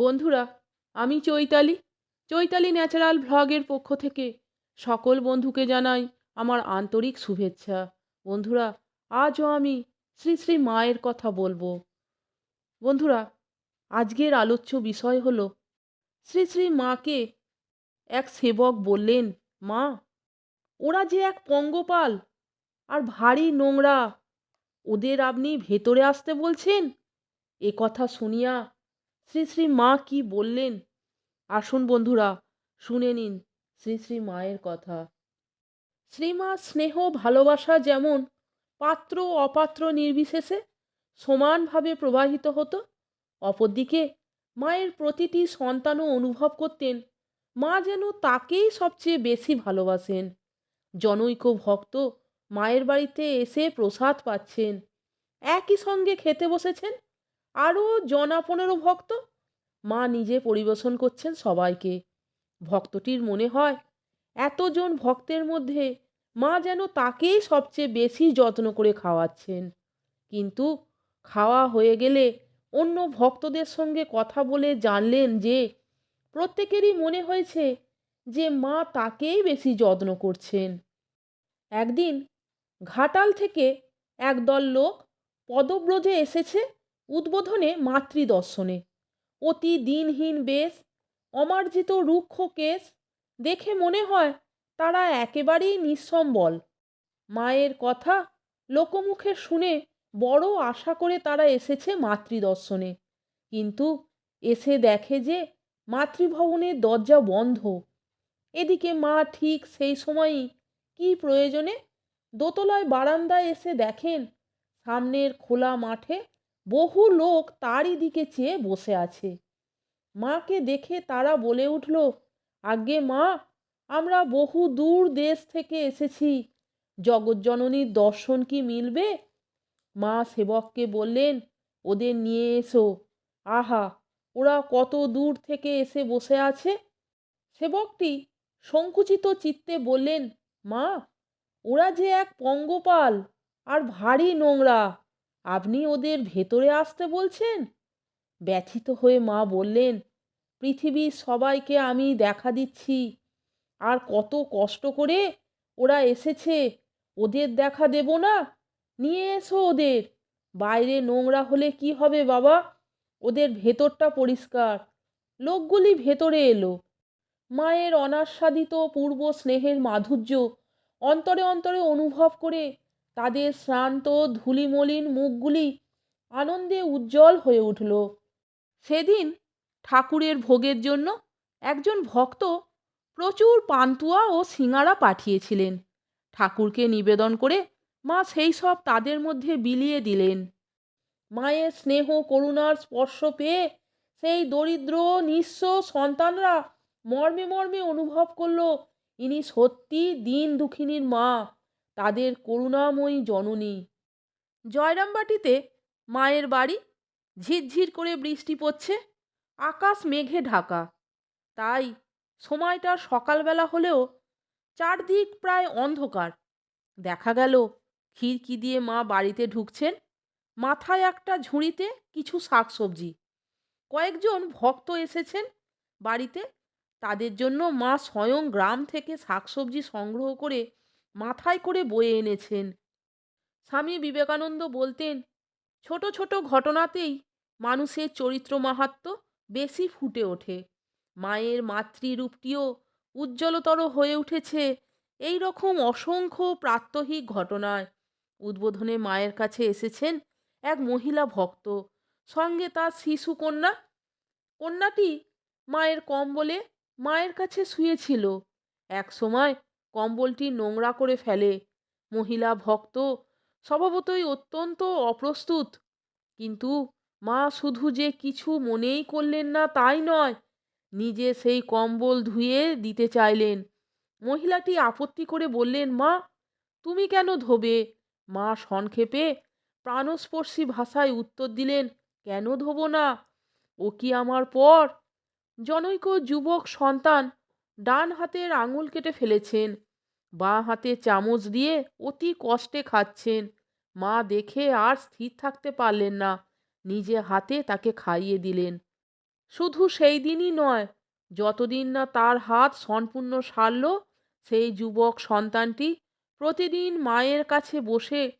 বন্ধুরা, আমি চৈতালি। চৈতালি ন্যাচারাল ভ্লগের পক্ষ থেকে সকল বন্ধুকে জানাই আমার আন্তরিক শুভেচ্ছা। বন্ধুরা, আজও আমি শ্রী শ্রী মায়ের কথা বলব। বন্ধুরা, আজকের আলোচ্য বিষয় হলো, শ্রী শ্রী মাকে এক সেবক বললেন, মা, ওরা যে এক পঙ্গপাল আর ভারী নোংরা, ওদের আপনি ভেতরে আসতে বলছেন? এ কথা শুনিয়া শ্রী শ্রী মা কি বললেন? আসুন বন্ধুরা, শুনে নিন শ্রী শ্রী মায়ের কথা। শ্রীমা স্নেহ ভালোবাসা যেমন পাত্র অপাত্র নির্বিশেষে সমানভাবে প্রবাহিত হতো, অপরদিকে মায়ের প্রতিটি সন্তানও অনুভব করতেন, মা যেন তাকেই সবচেয়ে বেশি ভালোবাসেন। জনৈক ভক্ত মায়ের বাড়িতে এসে প্রসাদ পাচ্ছেন, একই সঙ্গে খেতে বসেছেন আরও জনা পনেরো ভক্ত। মা নিজে পরিবেশন করছেন সবাইকে। ভক্তটির মনে হয়, এতজন ভক্তের মধ্যে মা যেন তাকেই সবচেয়ে বেশি যত্ন করে খাওয়াচ্ছেন। কিন্তু খাওয়া হয়ে গেলে অন্য ভক্তদের সঙ্গে কথা বলে জানলেন যে, প্রত্যেকেরই মনে হয়েছে যে মা তাকেই বেশি যত্ন করছেন। একদিন ঘাটাল থেকে একদল লোক পদব্রজে এসেছে উদ্বোধনে মাতৃদর্শনে। অতি দিনহীন বেশ, অমার্জিত রুক্ষ কেশ, দেখে মনে হয় তারা একেবারেই নিঃসম্বল। মায়ের কথা লোকমুখে শুনে বড় আশা করে তারা এসেছে মাতৃদর্শনে। কিন্তু এসে দেখে যে মাতৃভবনের দরজা বন্ধ। এদিকে মা ঠিক সেই সময়ই কি প্রয়োজনে দোতলায় বারান্দায় এসে দেখেন সামনের খোলা মাঠে বহু লোক তারই দিকে চেয়ে বসে আছে। মাকে দেখে তারা বলে উঠল আগে মা, আমরা বহু দূর দেশ থেকে এসেছি। জগজ্জননীর দর্শন কি মিলবে? মা সেবককে বললেন, ওদের নিয়ে এসো। আহা, ওরা কত দূর থেকে এসে বসে আছে? সেবকটি সংকুচিত চিত্তে বললেন, মা, ওরা যে এক পঙ্গপাল, আর ভারী নোংরা। আপনি ওদের ভেতরে আসতে বলছেন? ব্যথিত হয়ে মা বললেন, পৃথিবীর সবাইকে আমি দেখা দিচ্ছি। আর কত কষ্ট করে ওরা এসেছে। ওদের দেখা দেব না। নিয়ে এসো ওদের। বাইরে নোংরা হলে কি হবে বাবা? ওদের ভেতরটা পরিষ্কার। লোকগুলি ভেতরে এলো। মায়ের অনাস্বাদিত পূর্ব স্নেহের মাধুর্য অন্তরে অন্তরে অনুভব করে তাদের শ্রান্ত ধুলিমলিন মুখগুলি আনন্দে উজ্জ্বল হয়ে উঠল। সেদিন ঠাকুরের ভোগের জন্য একজন ভক্ত প্রচুর পান্তুয়া ও সিঙাড়া পাঠিয়েছিলেন। ঠাকুরকে নিবেদন করে মা সেই সব তাদের মধ্যে বিলিয়ে দিলেন। মায়ের স্নেহ করুণার স্পর্শ পেয়ে সেই দরিদ্র, নিঃস্ব সন্তানরা মর্মে মর্মে অনুভব করল, ইনি সত্যি দিন দুঃখিনীর মা। তাদের করুণাময়ী জননী। জয়রামবাটিতে মায়ের বাড়ি, ঝিরঝির করে বৃষ্টি পড়ছে, আকাশ মেঘে ঢাকা। তাই সময়টা সকালবেলা হলেও চারদিক প্রায় অন্ধকার। দেখা গেল, খিড়কি দিয়ে মা বাড়িতে ঢুকছেন, মাথায় একটা ঝুড়িতে কিছু শাকসবজি। কয়েকজন ভক্ত এসেছেন বাড়িতে, তাদের জন্য মা স্বয়ং গ্রাম থেকে শাকসবজি সংগ্রহ করে মাথায় করে বয়ে এনেছেন। স্বামী বিবেকানন্দ বলতেন, ছোট ছোট ঘটনাতেই মানুষের চরিত্র মাহাত্ম বেশি ফুটে ওঠে। মায়ের মাতৃরূপটিও উজ্জ্বলতর হয়ে উঠেছে। এই রকম অসংখ্য প্রাত্যহিক ঘটনায় উদ্বোধনে মায়ের কাছে এসেছেন এক মহিলা ভক্ত। সঙ্গে তার শিশু কন্যা। কন্যাটি মায়ের কম্বলে মায়ের কাছে শুয়েছিল। এক সময় কম্বলটি নোংরা করে ফেলে। মহিলা ভক্ত, স্বভাবতই অত্যন্ত অপ্রস্তুত। কিন্তু মা শুধু যে কিছু মনেই করলেন না, তাই নয়, নিজে সেই কম্বল ধুয়ে দিতে চাইলেন। মহিলাটি আপত্তি করে বললেন, মা, তুমি কেন ধোবে? মা সংক্ষেপে প্রাণস্পর্শী ভাষায় উত্তর দিলেন, কেন ধোবো না? ও কি আমার পর? জনৈক যুবক সন্তান ডান হাতের আঙুল কেটে ফেলেছেন। বাঁ হাতে চামচ দিয়ে অতি কষ্টে খাচ্ছেন। মা দেখে আর স্থির থাকতে পারলেন না। নিজে হাতে তাকে খাইয়ে দিলেন। শুধু সেই দিনই নয়, যতদিন না তার হাত সম্পূর্ণ সারল, সেই যুবক সন্তানটি প্রতিদিন মায়ের কাছে বসে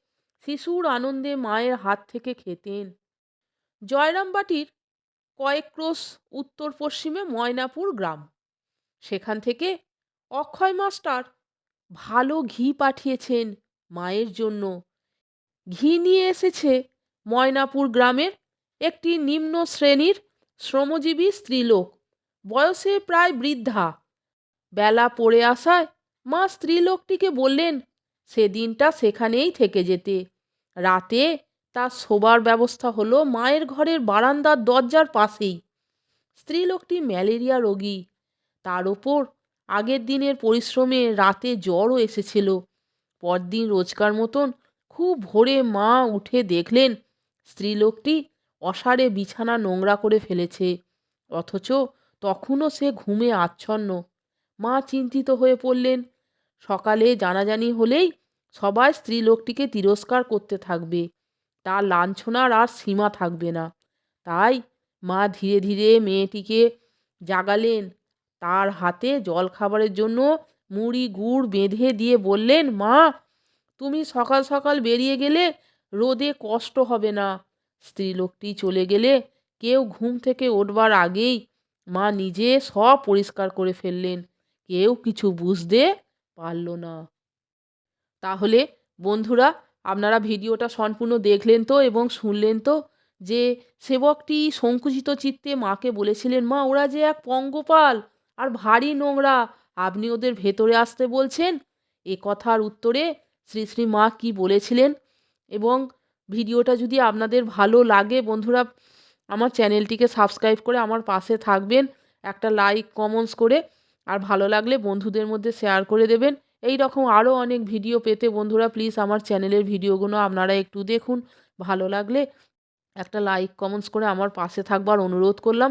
শিশুর আনন্দে মায়ের হাত থেকে খেতেন। জয়রামবাটির কয়েক ক্রোশ উত্তর পশ্চিমে ময়নাপুর গ্রাম। সেখান থেকে অক্ষয় মাস্টার ভালো ঘি পাঠিয়েছেন মায়ের জন্য। ঘি নিয়ে এসেছে ময়নাপুর গ্রামের একটি নিম্ন শ্রেণির শ্রমজীবী স্ত্রীলোক। বয়সে প্রায় বৃদ্ধা। বেলা পড়ে আসায় মা স্ত্রীলোকটিকে বললেন সেদিনটা সেখানেই থেকে যেতে। রাতে তার শোবার ব্যবস্থা হলো মায়ের ঘরের বারান্দার দরজার পাশেই। স্ত্রীলোকটি ম্যালেরিয়া রোগী। তার ওপর আগের দিনের পরিশ্রমে রাতে জ্বরও এসেছিল। পরদিন রোজকার মতন খুব ভোরে মা উঠে দেখলেন স্ত্রীলোকটি অসারে বিছানা নোংরা করে ফেলেছে, অথচ তখনও সে ঘুমে আচ্ছন্ন। মা চিন্তিত হয়ে পড়লেন, সকালে জানাজানি হলেই সবাই স্ত্রীলোকটিকে তিরস্কার করতে থাকবে, তার লাঞ্ছনার আর সীমা থাকবে না। তাই মা ধীরে ধীরে মেয়েটিকে জাগালেন তার হাতে জলখাবারের জন্য মুড়ি, গুড় বেঁধে দিয়ে বললেন, মা, তুমি সকাল সকাল বেরিয়ে গেলে রোদে কষ্ট হবে না। স্ত্রীলোকটি চলে গেলে কেউ ঘুম থেকে ওঠবার আগেই মা নিজে সব পরিষ্কার করে ফেললেন। কেউ কিছু বুঝতে পারল না। তাহলে বন্ধুরা, আপনারা ভিডিওটা সম্পূর্ণ দেখলেন তো এবং শুনলেন তো যে সেবকটি সংকুচিত চিত্তে মাকে বলেছিলেন, মা, ওরা যে এক পঙ্গপাল আর ভারী নোংরা। আপনি ওদের ভেতরে আসতে বলছেন? এ কথার উত্তরে শ্রী শ্রী মা কি বলেছিলেন? এবং ভিডিওটা যদি আপনাদের ভালো লাগে, বন্ধুরা, আমার চ্যানেলটিকে সাবস্ক্রাইব করে আমার পাশে থাকবেন, একটা লাইক, কমেন্টস করে, আর ভালো লাগলে বন্ধুদের মধ্যে শেয়ার করে দেবেন। এই রকম আরও অনেক ভিডিও পেতে বন্ধুরা, প্লিজ আমার চ্যানেলের ভিডিওগুলো আপনারা একটু দেখুন। ভালো লাগলে একটা লাইক, কমেন্টস করে আমার পাশে থাকবার অনুরোধ করলাম।